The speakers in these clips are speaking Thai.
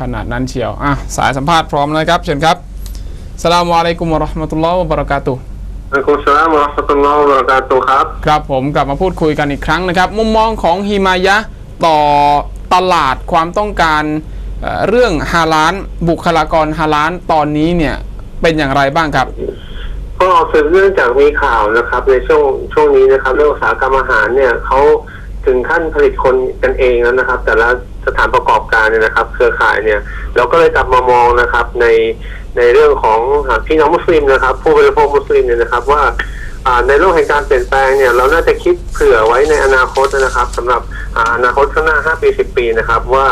ขนาดนั้นเชียวอะสายสัมภาษณ์พร้อมแล้วครับ เชิญครับสลามอะลัยกุมวะเราะห์มะตุลลอฮ์วะบะเราะกาตุฮ์อัลกุมสลามวะเราะห์มะตุลลอฮ์วะบะเราะกาตุฮ์ครับ ครับผมกลับมาพูดคุยกันอีกครั้งนะครับ มุมมองของฮิมายะต่อตลาดความต้องการเอ่อเรื่องฮาลานบุคลากรฮาลานตอนนี้เนี่ยเป็นอย่างไรบ้างครับ ก็สืบเนื่องจากมีข่าวนะครับ ในช่วงช่วงนี้นะครับเรื่องอุตสาหกรรมอาหารเนี่ยเขาถึงขั้นผลิตคนกันเองแล้วนะครับ แต่ละ สถานประกอบการเนี่ยนะครับ เครือข่ายเนี่ย เราก็เลยกลับมามองนะครับ ในในเรื่องของพี่น้องมุสลิมนะครับ ผู้บริโภคมุสลิมเนี่ยนะครับว่าในโลกแห่งการเปลี่ยนแปลงเนี่ยเราน่าจะคิดเผื่อไว้ในอนาคตนะครับสำหรับอนาคตข้างหน้า 5 ปี 10 ปีนะครับ ว่า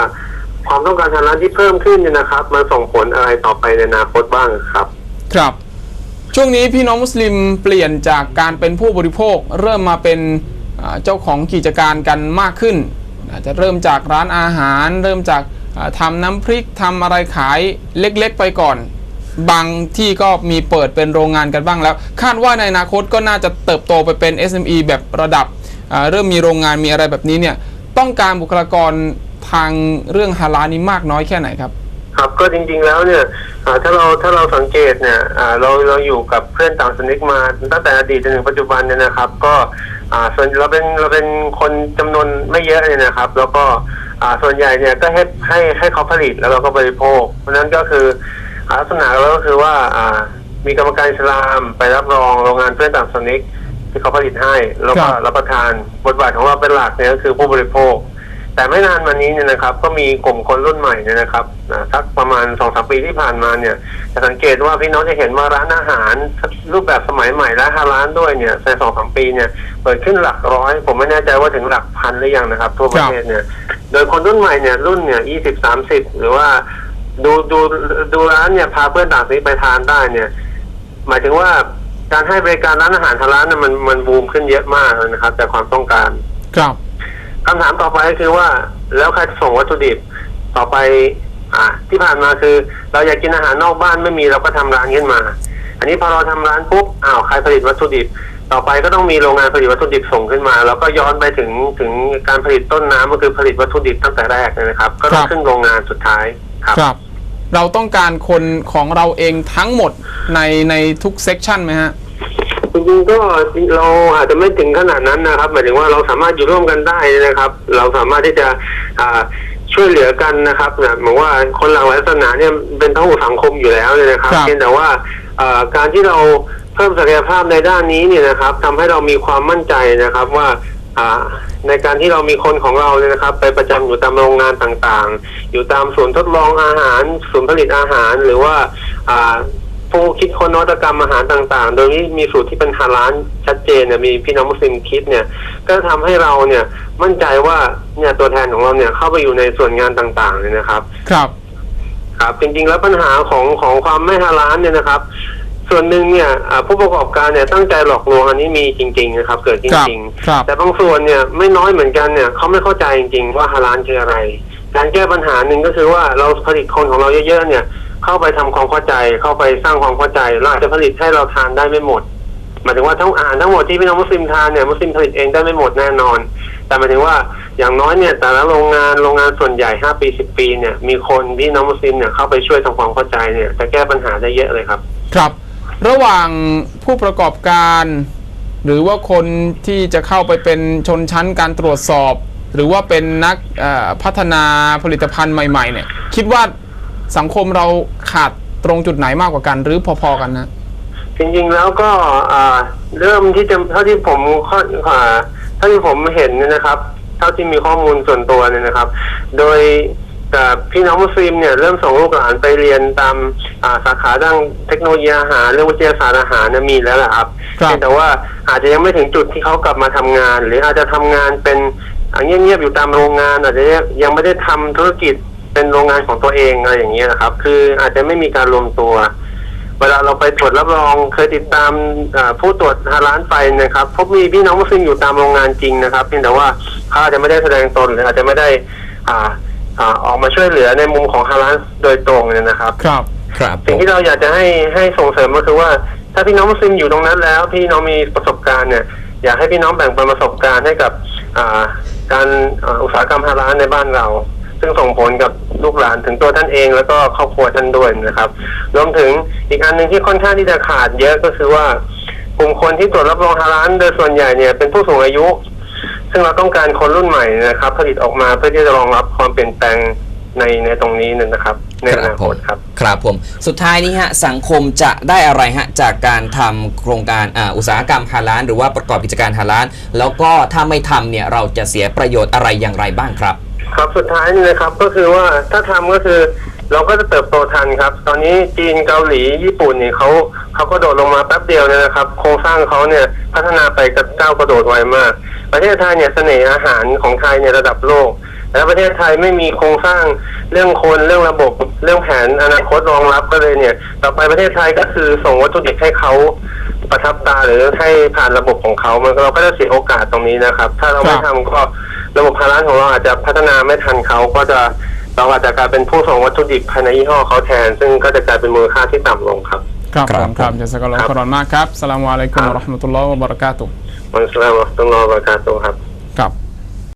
ความต้องการทางร้านที่เพิ่มขึ้นเนี่ยนะครับ มันส่งผลอะไรต่อไปในอนาคตบ้างครับ ครับ ช่วงนี้พี่น้องมุสลิมเปลี่ยนจากการเป็นผู้บริโภค เริ่มมาเป็นเจ้าของกิจการกันมากขึ้น อาจจะเริ่มจากร้านอาหาร เริ่มจากอ่าทำน้ำพริกทำอะไรขายเล็กๆ ไปก่อน บางที่ก็มีเปิดเป็นโรงงานกันบ้างแล้ว คาดว่าในอนาคตก็น่าจะเติบโตไปเป็น SME แบบระดับเริ่มมีโรงงานมีอะไรแบบนี้เนี่ยต้องการบุคลากรทางเรื่องฮาลานี้มากน้อยแค่ไหนครับ ครับก็จริงๆแล้วเนี่ยถ้าเราถ้าเราสังเกตเนี่ยเราเราอยู่กับเพื่อนต่างสนิกมาตั้งแต่อดีตจนถึงปัจจุบันเนี่ยนะครับ ก็ อ่าส่วนเราเป็นเราเป็นคนจำนวนไม่เยอะเนี่ยนะครับ แล้วก็อ่าส่วนใหญ่เนี่ยก็ให้ให้ให้เขาผลิตแล้วเราก็บริโภค เพราะฉะนั้นก็คืออ่าลักษณะเราก็คือว่าอ่ามีกรรมการอิสลามไปรับรองโรงงานเพื่อนต่างศาสนิกที่เขาผลิตให้แล้วก็ครับรับประทานบทบาทของเราเป็นหลักเนี่ยก็คือผู้บริโภค แต่ไม่นานมานี้เนี่ยนะครับ ก็มีกลุ่มคนรุ่นใหม่เนี่ยนะครับสักประมาณสองสามปีที่ผ่านมาเนี่ยจะสังเกตว่าพี่น้องจะเห็นว่าร้านอาหาร รูปแบบสมัยใหม่และฮาร้านด้วยเนี่ยในสองสามปีเนี่ยเปิดขึ้นหลักร้อย ผมไม่แน่ใจว่าถึงหลักพันหรือยังนะครับ ทั่วประเทศเนี่ย โดยคนรุ่นใหม่เนี่ยรุ่นเนี่ยยี่สิบสามสิบหรือว่าดูดูดูร้านเนี่ยพาเพื่อนต่างชาติไปทานได้เนี่ย หมายถึงว่าการให้บริการร้านอาหารทางร้านเนี่ยมันมันบูมขึ้นเยอะมากเลยนะครับแต่ความต้องการครับ คำถามต่อไปก็คือว่า แล้วใครส่งวัตถุดิบต่อไป อ่า ที่ผ่านมาคือ เราอยากกินอาหารนอกบ้านไม่มีเราก็ทำร้านขึ้นมา อันนี้พอเราทำร้านปุ๊บอ้าวใครผลิตวัตถุดิบ ต่อไปก็ต้องมีโรงงานผลิตวัตถุดิบส่งขึ้นมา แล้วก็ย้อนไปถึงถึงการผลิตต้นน้ำก็คือผลิตวัตถุดิบตั้งแต่แรกเลยนะครับ ก็ต้อคงรับขึ้นโรงงานสุดท้ายครับครับเราต้องการคนของเราเองทั้งหมดในในทุกเซกชันไหมฮะ จริงๆก็เราอาจจะไม่ถึงขนาดนั้นนะครับ หมายถึงว่าเราสามารถอยู่ร่วมกันได้นะครับ เราสามารถที่จะอ่าช่วยเหลือกันนะครับนะเหมือนว่าคนหลากหลายศาสนาเนี่ยเป็นทั้งสังคมอยู่แล้วเนี่ยนะครับครับ เพียงแต่ว่าอ่าการที่เราเพิ่มศักยภาพในด้านนี้เนี่ยนะครับทำให้เรามีความมั่นใจนะครับว่าอ่าในการที่เรามีคนของเราเนี่ยนะครับ ไปประจำอยู่ตามโรงงานต่างๆ อยู่ตามศูนย์ทดลองอาหารศูนย์ผลิตอาหารหรือว่าอ่า ผู้คิดค้นนวัตกรรมอาหารต่างๆ โดยที่มีสูตรที่เป็นฮาลาลชัดเจนเนี่ยมีพี่น้องมุสลิมคิดเนี่ย ก็ทำให้เราเนี่ยมั่นใจว่าเนี่ยตัวแทนของเราเนี่ยเข้าไปอยู่ในส่วนงานต่างๆเลยนะครับ ครับ ครับ จริงๆแล้วปัญหาของของความไม่ฮาลาลเนี่ยนะครับ ส่วนหนึ่งเนี่ยอ่าผู้ประกอบการเนี่ยตั้งใจหลอกลวงอันนี้มีจริง ๆ นะครับ เกิดจครับริงครับๆแต่บางส่วนเนี่ยไม่น้อยเหมือนกันเนี่ยเขาไม่เข้าใจจริง ๆ ว่าฮาลาลคืออะไร การแก้ปัญหาหนึ่งก็คือว่าเราผลิตคนของเราเยอะๆเนี่ย เข้าไปทำความเข้าใจเข้าไปสร้างความเข้าใจเราอาจจะผลิตให้เราทานได้ไม่หมดหมายถึงว่าทั้งอาหารทั้งหมดที่พี่น้องมุสลิมทานเนี่ยมุสลิมผลิตเองได้ไม่หมดแน่นอน แต่หมายถึงว่าอย่างน้อยเนี่ย แต่ละโรงงานโรงงานส่วนใหญ่ห้าปีสิบปีเนี่ยมีคนพี่น้องมุสลิมเนี่ยเข้าไปช่วยทำความเข้าใจเนี่ยจะแก้ปัญหาได้เยอะเลยครับ ครับ ระหว่างผู้ประกอบการ หรือว่าคนที่จะเข้าไปเป็นชนชั้นการตรวจสอบ หรือว่าเป็นนักอ่อพัฒนาผลิตภัณฑ์ใหม่ ๆ เนี่ย คิดว่า สังคมเราขาดตรงจุดไหนมากกว่ากันหรือพอๆกันนะจริงๆแล้วก็อ่าเริ่มที่จะเท่าที่ผมข้ออ่าเท่าที่ผมเห็นเนี่ยนะครับ เท่าที่มีข้อมูลส่วนตัวเนี่ยนะครับ โดยแต่พี่น้องมุสลิมเนี่ยเริ่มส่งลูกหลานไปเรียนตามอ่าสาขาด้านเทคโนโลยีอาหารเรื่องวิทยาศาสตร์อาหารเนี่ยมีแล้วแหละครับครับเพียงแต่ว่าอาจจะยังไม่ถึงจุดที่เขากลับมาทำงาน หรืออาจจะทำงานเป็นอ่าเงียบๆอยู่ตามโรงงาน อาจจะยังไม่ได้ทำธุรกิจ เป็นโรงงานของตัวเองอะไรอย่างเงี้ยนะครับ คืออาจจะไม่มีการรวมตัว เวลาเราไปตรวจรับรองเคยติดตามอ่าผู้ตรวจฮาร้านไปนะครับพบมีพี่น้องมุสลิมอยู่ตามโรงงานจริงนะครับเพียงแต่ว่าเขาอาจจะไม่ได้แสดงตนหรืออาจจะไม่ได้อ่าอ่าออกมาช่วยเหลือในมุมของฮาร้านโดยตรงเนี่ยนะครับ ครับครับผสิ่งมที่เราอยากจะให้ให้ส่งเสริมก็คือว่า ถ้าพี่น้องมุสลิมอยู่ตรงนั้นแล้ว พี่น้องมีประสบการณ์เนี่ยอยากให้พี่น้องแบ่งปันประสบการณ์ให้กับอ่าการอ่าอุตสาหกรรมฮาลาลในบ้านเรา ซึ่งส่งผลกับลูกหลานถึงตัวท่านเอง แล้วก็ครอบครัวท่านด้วยนะครับ รวมถึงอีกอันหนึ่งที่ค่อนข้างที่จะขาดเยอะก็คือว่ากลุ่มคนที่ตรวจรับรองฮาลาลโดยส่วนใหญ่เนี่ยเป็นผู้สูงอายุ ซึ่งเราต้องการคนรุ่นใหม่นะครับ ผลิตออกมาเพื่อที่จะรองรับความเปลี่ยนแปลงในในตรงนี้นะครับในอนาคตครับครับผม สุดท้ายนี้ฮะสังคมจะได้อะไรฮะจากการทำโครงการออุตสาหกรรมฮาลาลหรือว่าประกอบกิจการฮาลาลแล้วก็ถ้าไม่ทำเนี่ยเราจะเสียประโยชน์อะไรอย่างไรบ้างครับ ครับสุดท้ายนี่นะครับก็คือว่าถ้าทำก็คือเราก็จะเติบโตทันครับ ตอนนี้จีนเกาหลีญี่ปุ่นเนี่ยเขาเขาก็โดดลงมาแป๊บเดียวเนี่ยนะครับ โครงสร้างเขาเนี่ยพัฒนาไปกับก้าวกระโดดไวมาก ประเทศไทยเนี่ยเสน่ห์อาหารของไทยเนี่ยระดับโลกแต่ประเทศไทยไม่มีโครงสร้างเรื่องคนเรื่องระบบเรื่องแผนอนาคตรองรับก็เลยเนี่ย ต่อไปประเทศไทยก็คือส่งวัตถุดิบให้เขาประทับตาหรือให้ผ่านระบบของเขามันเราก็จะเสียโอกาสตรงนี้นะครับ ถ้าเราไม่ครับทำก็ ระบบพาร้านของเราอาจจะพัฒนาไม่ทันเขาก็จะเราอาจจะกลายเป็นผู้ส่งวัตถุดิบภายในยี่ห้อเขาแทน ซึ่งก็จะกลายเป็นมูลค่าที่ต่ำลงครับ ครับคผรับมครับผมจะสักการะครับขอบคุณมากครับสลามอะลัยกุมครับวะเราะห์มะตุลลอฮ์วะบะเราะกาตุฮ์วันสลามอัลลอฮฺตุลลอฮฺบะเราะกาตุฮ์ครับ